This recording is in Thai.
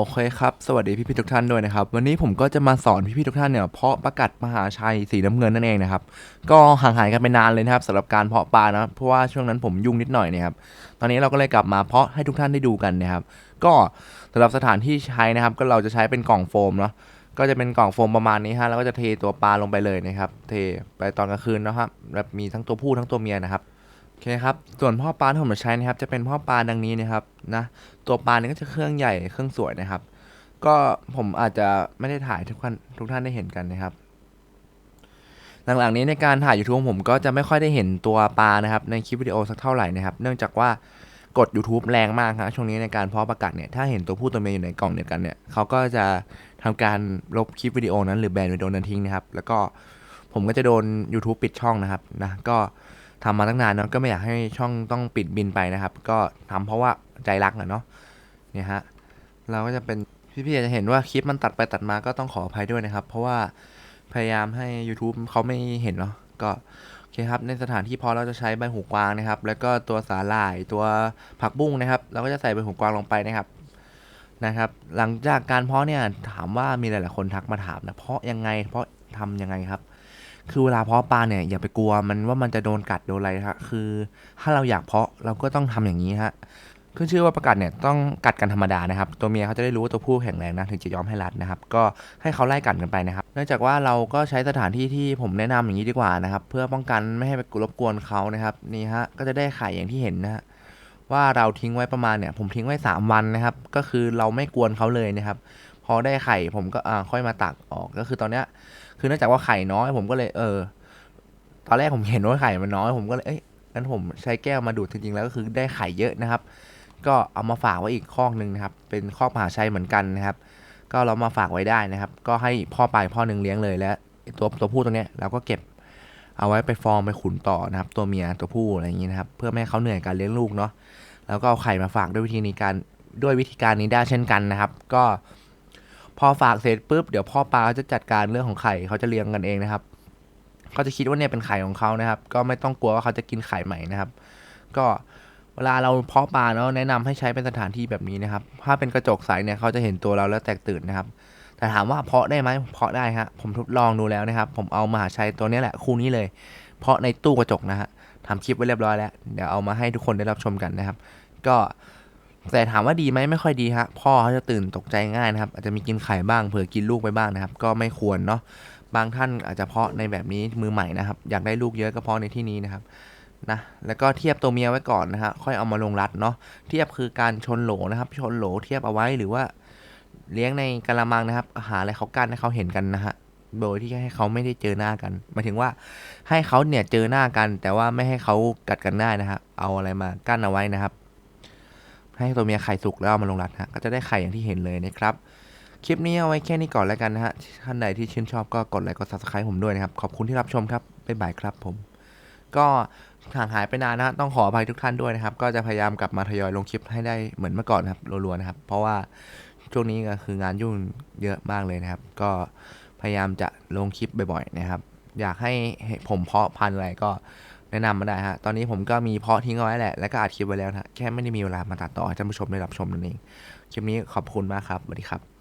โอเคครับ สวัสดีพี่ๆทุกท่านด้วยนะครับ วันนี้ผมก็จะมาสอนพี่ๆทุกท่านเนี่ยเพาะประกัดมหาชัยสีน้ำเงินนั่นเองนะครับ ก็ห่างหายกันไปนานเลยนะครับสำหรับการเพาะปลานะเพราะว่าช่วงนั้นผมยุ่งนิดหน่อยนะครับ ตอนนี้เราก็เลยกลับมาเพาะให้ทุกท่านได้ดูกันนะครับ ก็สำหรับสถานที่ใช้นะครับ ก็เราจะใช้เป็นกล่องโฟมเนาะ ก็จะเป็นกล่องโฟมประมาณนี้ฮะ แล้วก็จะเทตัวปลาลงไปเลยนะครับ เทไปตอนกลางคืนนะครับแบบมีทั้งตัวผู้ทั้งตัวเมียนะครับ โอเคครับ ส่วนพ่อปลาที่ผมจะใช้นะครับ จะเป็นพ่อปลาดังนี้นะครับนะ ตัวปลาเนี่ยก็จะเครื่องใหญ่เครื่องสวยนะครับ ก็ผมอาจจะไม่ได้ถ่ายทุกท่านทุกท่านได้เห็นกันนะครับ หลังๆนี้ในการถ่าย YouTube ผมก็จะไม่ค่อยได้เห็นตัวปลานะครับ ในคลิปวิดีโอสักเท่าไหร่นะครับ เนื่องจากว่ากด YouTube แรงมากครับช่วงนี้ในการเพาะประกาศเนี่ยถ้าเห็นตัวผู้ตัวเมียอยู่ในกล่องเดียวกันเนี่ยเขาก็จะทำการลบคลิปวิดีโอนั้นหรือแบนวิดีโอนั้นทิ้งนะครับ แล้วก็ผมก็จะโดน YouTube ปิดช่องนะครับนะก็ ทำมาตั้งนานเนาะก็ไม่อยากให้ช่องต้องปิดบินไปนะครับ ก็ทำเพราะว่าใจรักนะเนาะเนี่ยฮะเราก็จะเป็นพี่ๆอาจจะเห็นว่าคลิปมันตัดไปตัดมาก็ต้องขออภัยด้วยนะครับ เพราะว่าพยายามให้ YouTube เขาไม่เห็นเนาะก็โอเคครับในสถานที่เพอเราจะใช้ใบหูกวางนะครับ แล้วก็ตัวสาหร่ายตัวผักบุ้งนะครับ เราก็จะใส่ใบหูกวางลงไปนะครับนะครับ หลังจากการเพาะเนี่ยถามว่ามีหลายๆคนทักมาถามนะเพาะยังไงเพาะทำยังไงครับ คือเวลาเพาะปลาเนี่ยอย่าไปกลัวมันว่ามันจะโดนกัดโดนอะไรครคือ ถ้าเราอยากเพาะเราก็ต้องทำอย่างนี้ฮะขึ้นชื่อว่าประกัดเนี่ยต้องกัดกันธรรมดานะครับ ตัวเมียเขาจะได้รู้ว่าตัวผู้แข็งแรงนะถึงจะยอมให้รัดนะครับ ก็ให้เขาไล่กัดกันไปนะครับ เนื่องจากว่าเราก็ใช้สถานที่ที่ผมแนะนำอย่างนี้ดีกว่านะครับ เพื่อป้องกันไม่ให้ไปรบกวนเขานะครับนี่ฮะก็จะได้ไข่อย่างที่เห็นนะฮะว่าเราทิ้งไว้ประมาณเนี่ยผมทิ้งไว้ 3 วันนะครับ ก็คือเราไม่กวนเขาเลยนะครับ พอได้ไข่ผมก็อ่าค่อยมาตักออกก็คือตอนเนี้ย คือเนื่องจากว่าไข่น้อยผมก็เลยเออตอนแรกผมเห็นว่าไข่มันน้อยผมก็เลยเอ้ยงั้นผมใช้แก้วมาดูดจริงๆแล้วก็คือได้ไข่เยอะนะครับ ก็เอามาฝากไว้อีกคอกหนึ่งนะครับ เป็นคอกมหาชัยเหมือนกันนะครับ ก็เรามาฝากไว้ได้นะครับ ก็ให้พ่อไปพ่อหนึ่งเลี้ยงเลยและตัวตัวผู้ตัวเนี้ยเราก็เก็บเอาไว้ไปฟอร์มไปขุนต่อนะครับ ตัวเมียตัวผู้อะไรอย่างนี้นะครับ เพื่อไม่ให้เขาเหนื่อยการเลี้ยงลูกเนาะแล้วก็เอาไข่มาฝากด้วยวิธีนี้การด้วยวิธีการนี้ได้เช่นกันนะครับ ก็ พอฝากเสร็จปุ๊บเดี๋ยวพ่อปลาเขาจะจัดการเรื่องของไข่เขาจะเลี้ยงกันเองนะครับเขาจะคิดว่าเนี่ยเป็นไข่ของเขานะครับ ก็ไม่ต้องกลัวว่าเขาจะกินไข่ใหม่นะครับ ก็เวลาเราเพาะปลาเนาะแนะนำให้ใช้เป็นสถานที่แบบนี้นะครับ ถ้าเป็นกระจกใสเนี่ยเขาจะเห็นตัวเราแล้วแตกตื่นนะครับ แต่ถามว่าเพาะได้ไหมเพาะได้ฮะผมทดลองดูแล้วนะครับ ผมเอามหาชัยตัวนี้แหละคู่นี้เลย เพาะในตู้กระจกนะฮะทำคลิปไว้เรียบร้อยแล้ว เดี๋ยวเอามาให้ทุกคนได้รับชมกันนะครับ ก็ แต่ถามว่าดีไหมไม่ค่อยดีฮะพ่อเขาจะตื่นตกใจง่ายนะครับ อาจจะมีกินไข่บ้างเผื่อกินลูกไปบ้างนะครับ ก็ไม่ควรเนาะบางท่านอาจจะเพาะในแบบนี้มือใหม่นะครับ อยากได้ลูกเยอะก็เพาะในที่นี้นะครับนะแล้วก็เทียบตัวเมียไว้ก่อนนะฮะค่อยเอามาลงรัดเนาะเทียบคือการชนโหลนะครับ ชนโหลเทียบเอาไว้หรือว่าเลี้ยงในกะละมังนะครับ หาอะไรเขากั้นให้เขาเห็นกันนะฮะโดยที่ให้เขาไม่ได้เจอหน้ากันหมายถึงว่าให้เขาเนี่ยเจอหน้ากัน แต่ว่าไม่ให้เขากัดกันได้นะฮะเอาอะไรมากั้นเอาไว้นะครับ ให้ตัวเมียไข่สุกแล้วเอามาลงรัดฮะก็จะได้ไข่อย่างที่เห็นเลยนะครับ คลิปนี้เอาไว้แค่นี้ก่อนแล้วกันนะฮะท่านใดที่ชื่นชอบก็กดไลค์กด subscribe ผมด้วยนะครับ ขอบคุณที่รับชมครับบ๊ายบายครับผม ก็ห่างหายไปนานนะฮะต้องขออภัยทุกท่านด้วยนะครับ ก็จะพยายามกลับมาทยอยลงคลิปให้ได้เหมือนเมื่อก่อนนะครับรัวๆนะครับ เพราะว่าช่วงนี้ก็คืองานยุ่งเยอะมากเลยนะครับ ก็พยายามจะลงคลิปบ่อยๆนะครับ อยากให้ผมเพาะพันธุ์อะไรก็ แนะนำมาได้ฮะ ตอนนี้ผมก็มีเพาะทิ้งเอาไว้แหละ แล้วก็อัดคลิปไว้แล้วนะแค่ไม่ได้มีเวลามาตัดต่อให้ท่านผู้ชมได้รับชมนั่นเอง คลิปนี้ขอบคุณมากครับ สวัสดีครับ